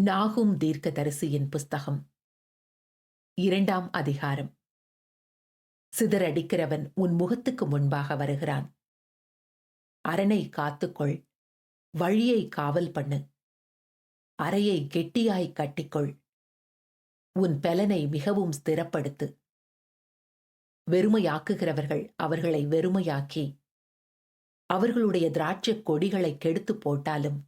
நாகும் தீர்க்கதரிசியின் புஸ்தகம். இரண்டாம் அதிகாரம். சிதறடிக்கிறவன் உன் முகத்துக்கு முன்பாக வருகிறான். அரணை காத்துக்கொள். வழியை காவல் பண்ணு. அறையை கெட்டியாய் கட்டிக்கொள். உன் பெலனை மிகவும் ஸ்திரப்படுத்து. வெறுமையாக்குகிறவர்கள் அவர்களை வெறுமையாக்கி. அவர்களுடைய திராட்சைக் கொடிகளை கெடுத்து போட்டாலும்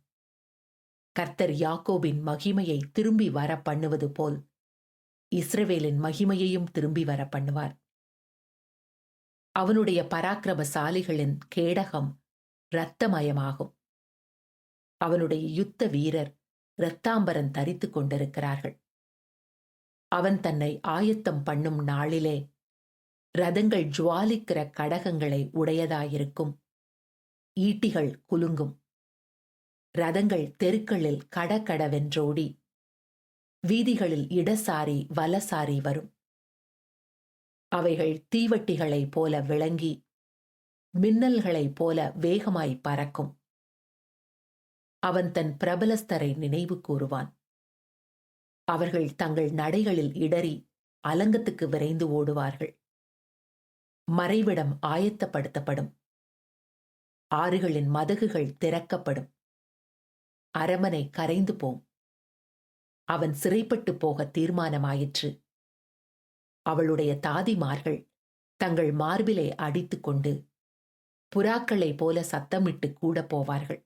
கர்த்தர் யாக்கோபின் மகிமையை திரும்பி வர பண்ணுவது போல் இஸ்ரவேலின் மகிமையையும் திரும்பி வர பண்ணுவார் அவனுடைய பராக்கிரமசாலிகளின் கேடகம் இரத்தமயமாகும். அவனுடைய யுத்த வீரர் இரத்தாம்பரன் தரித்துக் கொண்டிருக்கிறார்கள். அவன் தன்னை ஆயத்தம் பண்ணும் நாளிலே ரதங்கள் ஜுவாலிக்கிற கடகங்களை உடையதாயிருக்கும். ஈட்டிகள் குலுங்கும். ரதங்கள் தெருக்களில் கடகடவென்றோடி வீதிகளில் இடசாரி வலசாரி வரும். அவைகள் தீவட்டிகளைப் போல விளங்கி மின்னல்களைப் போல வேகமாய் பறக்கும். அவன் தன் பிரபலஸ்தரை நினைவு கூறுவான். அவர்கள் தங்கள் நடைகளில் இடறி அலங்கத்துக்கு விரைந்து ஓடுவார்கள். மறைவிடம் ஆயத்தப்படுத்தப்படும். ஆறுகளின் மதகுகள் திறக்கப்படும். அரமனை கரைந்து போம். அவன் சிறைப்பட்டு போக தீர்மானமாயிற்று. அவளுடைய தாதிமார்கள் தங்கள் மார்பிலை அடித்துக் கொண்டு புறாக்களைப் போல சத்தமிட்டு கூட போவார்கள்.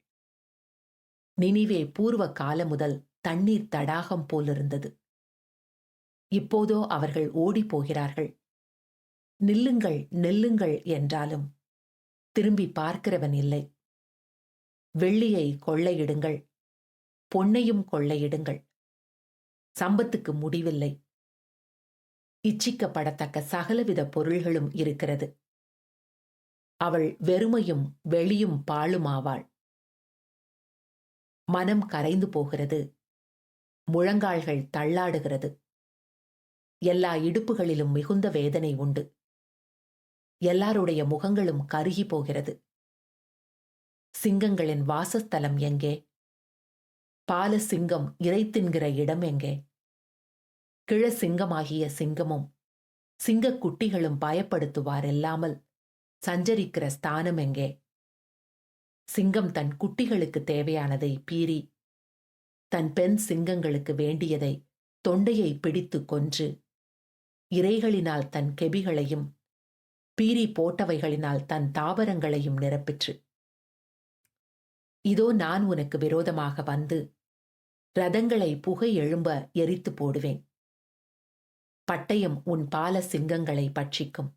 நினிவே பூர்வ காலம் முதல் தண்ணீர் தடாகம் போலிருந்தது. இப்போதோ அவர்கள் ஓடிப் போகிறார்கள். நில்லுங்கள் நெல்லுங்கள் என்றாலும் திரும்பி பார்க்கிறவன் இல்லை. வெள்ளியை கொள்ளையிடுங்கள். பொன்னையும் கொள்ளையிடுங்கள். சம்பத்துக்கு முடிவில்லை. இச்சிக்கப்படத்தக்க சகலவித பொருள்களும் இருக்கிறது. அவள் வெறுமையும் வெளியும் பாழுமாவாள். மனம் கரைந்து போகிறது. முழங்கால்கள் தள்ளாடுகிறது. எல்லா இடுப்புகளிலும் மிகுந்த வேதனை உண்டு. எல்லாருடைய முகங்களும் கருகி போகிறது. சிங்கங்களின் வாசஸ்தலம் எங்கே? பால சிங்கம் இறை தின்கிற இடம் எங்கே? கிழ சிங்கமாகிய சிங்கமும் சிங்கக் குட்டிகளும் பயப்படுத்துவார் இல்லாமல் சஞ்சரிக்கிற ஸ்தானம் எங்கே? சிங்கம் தன் குட்டிகளுக்கு தேவையானதை பீறி தன் பெண் சிங்கங்களுக்கு வேண்டியதை தொண்டையை பிடித்து கொன்று இறைகளினால் தன் கெபிகளையும் பீறி போட்டவைகளினால் தன் தாவரங்களையும் நிரப்பிற்று. இதோ நான் உனக்கு விரோதமாக வந்து ரதங்களை புகை எழும்ப எரித்து போடுவேன். பட்டயம் உன் பால சிங்கங்களை பட்சிக்கும்.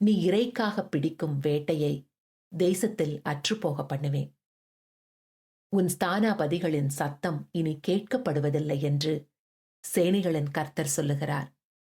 நீ இறைக்காக பிடிக்கும் வேட்டையை தேசத்தில் அற்றுப்போக பண்ணுவேன். உன் ஸ்தானாபதிகளின் சத்தம் இனி கேட்கப்படுவதில்லை என்று சேனைகளின் கர்த்தர் சொல்லுகிறார்.